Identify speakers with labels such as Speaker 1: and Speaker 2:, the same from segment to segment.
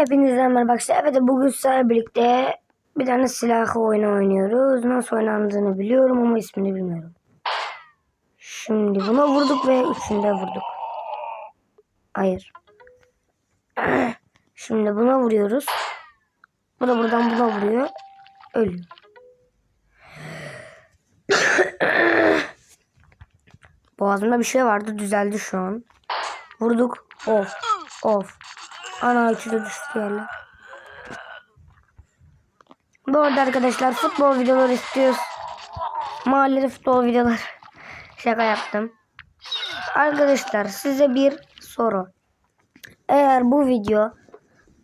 Speaker 1: Hepinize merhaba arkadaşlar. Evet bugün sizlerle birlikte bir tane silah oyunu oynuyoruz. Nasıl oynandığını biliyorum ama ismini bilmiyorum. Şimdi buna vurduk ve üçünü vurduk. Hayır. Şimdi buna vuruyoruz. Bu da buradan buna vuruyor. Ölüyor. Boğazımda bir şey vardı düzeldi şu an. Vurduk. Of. Of. Ana üçü düştü yerler. Bu arada arkadaşlar futbol videoları istiyoruz. Mahallede futbol videoları. Şaka yaptım. Arkadaşlar size bir soru. Eğer bu video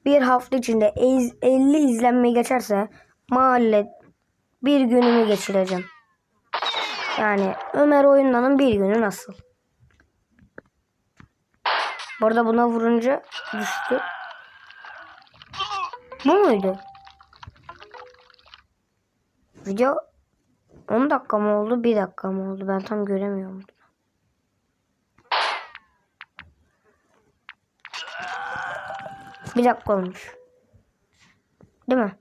Speaker 1: bir hafta içinde ez- 50 izlenmeyi geçerse mahalle bir günümü geçireceğim. Yani Ömer oyundanın bir günü nasıl? Bu arada buna vurunca düştü. Bu muydu? Video 10 dakika mı oldu? 1 dakika mı oldu? Ben tam göremiyorum. Bir dakika olmuş. Değil mi?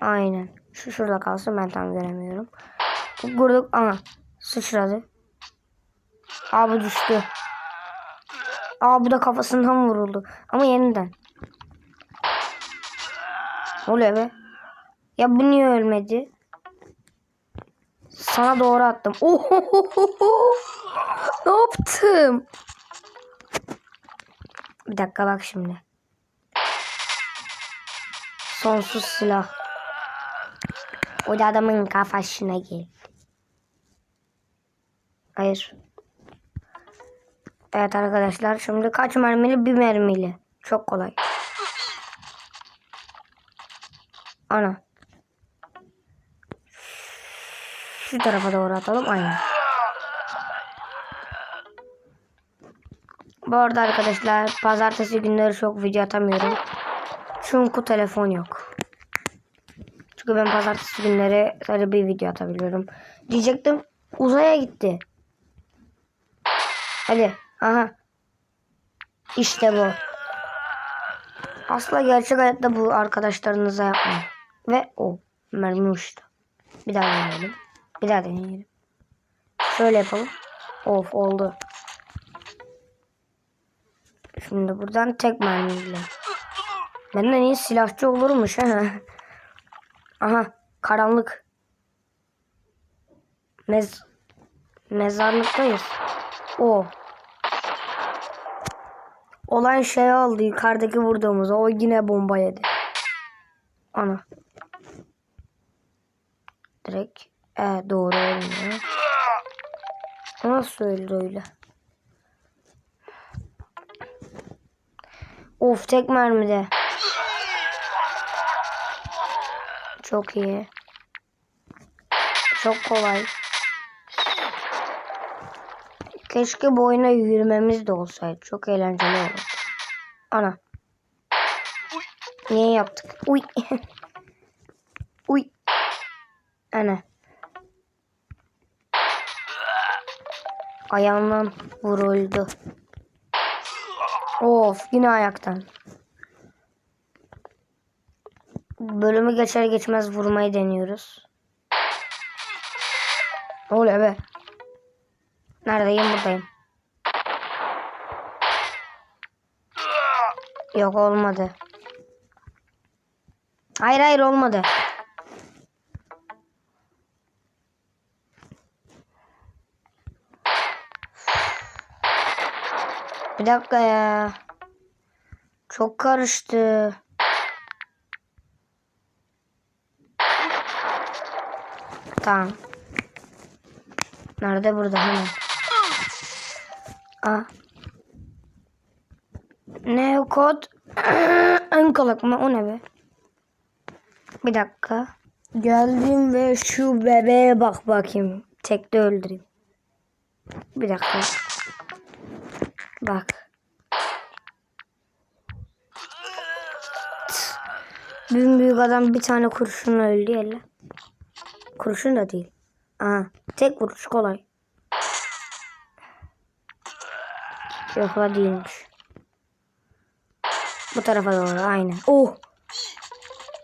Speaker 1: Aynen. Şu şurada kalsın ben tam göremiyorum. Vurduk ama sıçradı. Abi düştü. Aa bu da kafasından vuruldu. Ama yeniden. Oluyor be? Ya bu niye ölmedi? Sana doğru attım. Ohohoho! Ne yaptım? Bir dakika bak şimdi. Sonsuz silah. O da adamın kafasına gel. Hayır. Evet arkadaşlar şimdi kaç mermili bir mermili. Çok kolay. Ana. Şu tarafa doğru atalım. Aynen. Bu arada arkadaşlar pazartesi günleri çok video atamıyorum. Çünkü telefon yok. Çünkü ben pazartesi günleri sadece bir video atabiliyorum. Diyecektim uzaya gitti. Hadi. Aha. İşte bu. Asla gerçek hayatta bu arkadaşlarınıza yapmayın. Ve o mermi uçtu. Bir daha deneyelim. Bir daha deneyelim. Şöyle yapalım. Of oldu. Şimdi buradan tek mermiyle. Benden iyi silahçı olurmuş ha. Aha karanlık. Mez mezarlıktayız. O. Olan şey oldu yukarıdaki vurduğumuz. O yine bomba yedi. Ana. Direkt e, doğru olmuyor. Nasıl öldü öyle? Of tek mermide. Çok iyi. Çok kolay. Keşke bu oyuna yürümemiz de olsaydı. Çok eğlenceli olurdu. Ana. Niye yaptık? Uy. Uy. Ana. Ayağımdan vuruldu. Of yine ayaktan. Bölümü geçer geçmez vurmayı deniyoruz. Oluyor be? Neredeyim buradayım. Yok olmadı. Hayır hayır olmadı. Bir dakika ya. Çok karıştı. Tamam. Nerede burada hemen? Aa. Ne kod? Ön kalak mı? O ne be? Bir dakika. Geldim ve şu bebeğe bak bakayım. Tekte öldüreyim. Bir dakika. Bak. Büyük büyük adam bir tane kurşunla öldü ya. Kurşun da değil. Aha. Tek vuruş kolay. Yok değilmiş. Bu tarafa doğru aynen. Oh.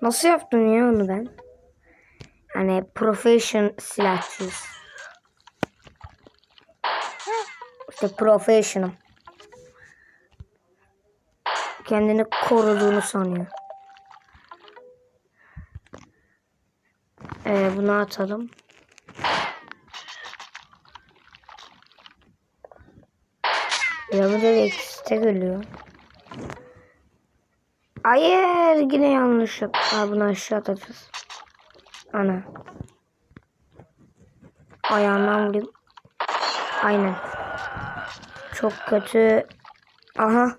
Speaker 1: Nasıl yaptın ya onu ben? Hani profession silahçıyız. İşte professional. Kendini koruduğunu sanıyor. Ee, bunu atalım. Direkt ikisi geliyor. Hayır yine yanlış yap. Bunu aşağı atacağız. Ana. Ayağından vurayım. Aynen. Çok kötü. Aha.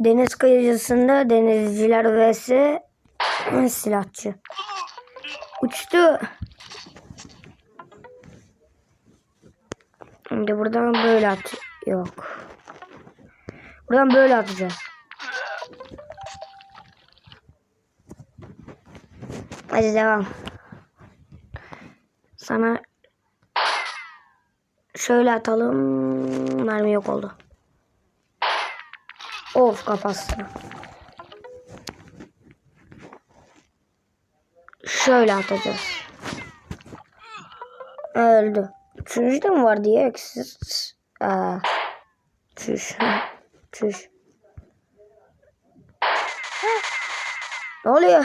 Speaker 1: Deniz kıyıcısında denizciler vs silahçı. Uçtu. Şimdi buradan böyle at. Yok. Buradan böyle atacağız. Hadi devam. Sana şöyle atalım. Mermi yok oldu. Of kafasına. Şöyle atacağız. Öldü. Üçüncü de mi var diye eksiz. Aa. Çüş. Çüş. Ne oluyor?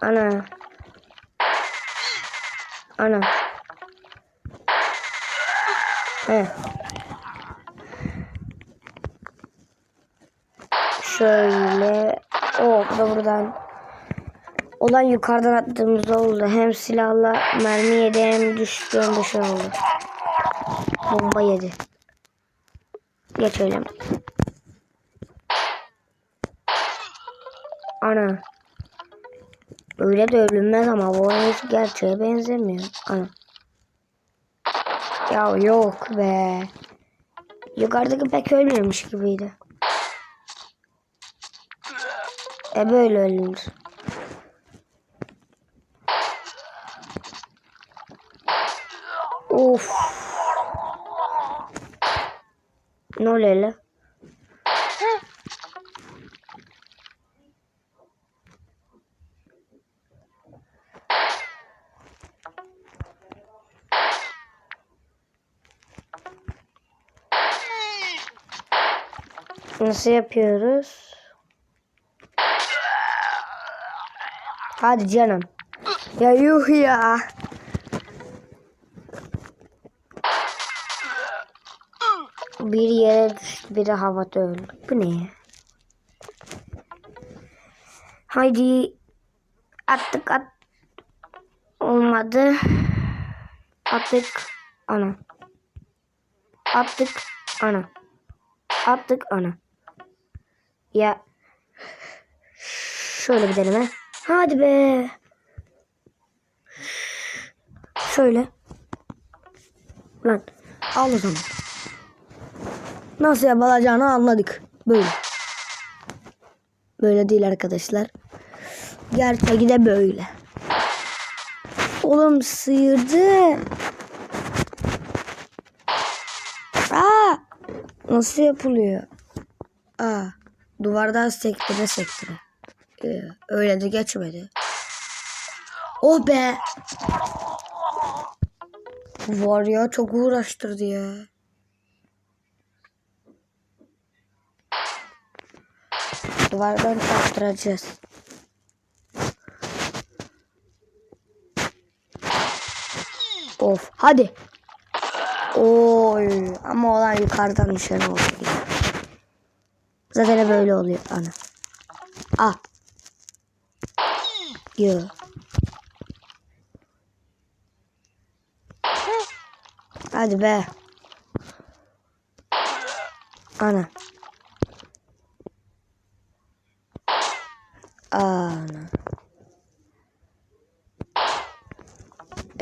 Speaker 1: Ana. Ana. He. Şöyle. O da buradan. Olan yukarıdan attığımız oldu. Hem silahla mermi yedi hem düştü hem de şey oldu. Bomba yedi. Geç öyle. Ana. Öyle de ölünmez ama bu oyun hiç gerçeğe benzemiyor. Ana. Ya yok be. Yukarıdaki pek ölmemiş gibiydi. E böyle ölünür. Of. Ne oluyor lan? Nasıl yapıyoruz? Hadi canım. Ya yuh ya. Bir yere düştü, biri havada öldü. Bu ne? Haydi. Attık at. Olmadı. Attık. Ana. Attık. Ana. Attık ana. Ya. Şöyle bir deneme. Hadi be. Şöyle. Lan. Al o zaman. Nasıl yapılacağını anladık. Böyle. Böyle değil arkadaşlar. Gerçeği de böyle. Oğlum sıyırdı. Aa! Nasıl yapılıyor? Aa, duvardan sektire sektire. Ee, öyle de geçmedi. Oh be! Var ya çok uğraştırdı ya. Duvardan çarptıracağız. Of hadi. Oy ama olan yukarıdan dışarı oldu. Zaten böyle oluyor ana. Ah. Yo. Hadi be. Ana.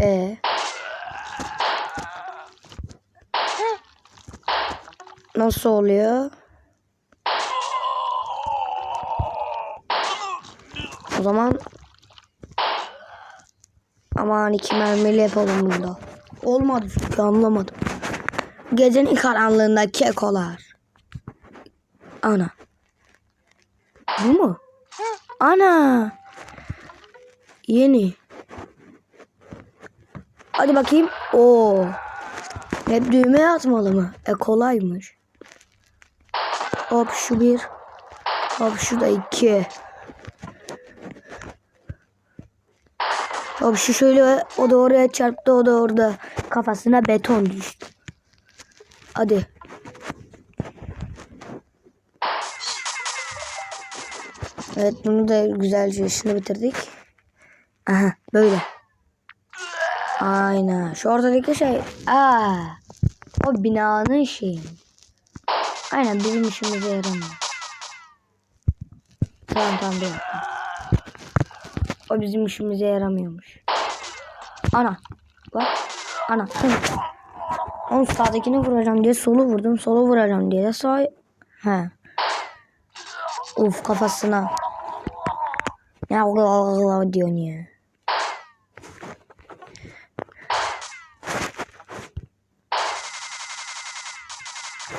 Speaker 1: E. Nasıl oluyor? O zaman aman iki mermiyle yapalım bunda. Olmadı çünkü anlamadım. Gecenin karanlığında kekolar. Ana. Bu mu? Ana. Yeni. Hadi bakayım. Oo. Hep düğmeye atmalı mı? E kolaymış. Hop şu bir. Hop şu da iki. Hop şu şöyle o da oraya çarptı o da orada. Kafasına beton düştü. Hadi. Evet bunu da güzelce işini bitirdik. Aha böyle. Aynen. Şu ortadaki şey. Aa, o binanın şeyi. Aynen bizim işimize yaramıyor. Tamam tamam bir dakika. O bizim işimize yaramıyormuş. Ana. Bak. Ana. Onun sağdakini vuracağım diye solu vurdum. Solu vuracağım diye de sağ... He. Uf kafasına. Ne diyorsun ya.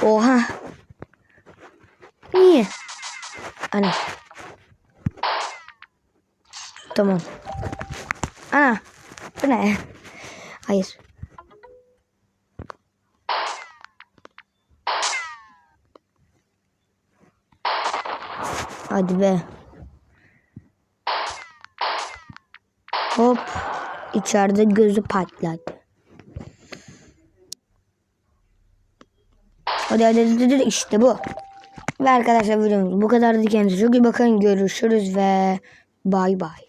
Speaker 1: Oha. İyi. Ana. Tamam. Ana. Bu ne? Hayır. Hadi be. Hop. İçeride gözü patladı. Hadi işte bu. Ve arkadaşlar videomuz bu kadar. Kendinize çok iyi bakın. Görüşürüz ve bay bay.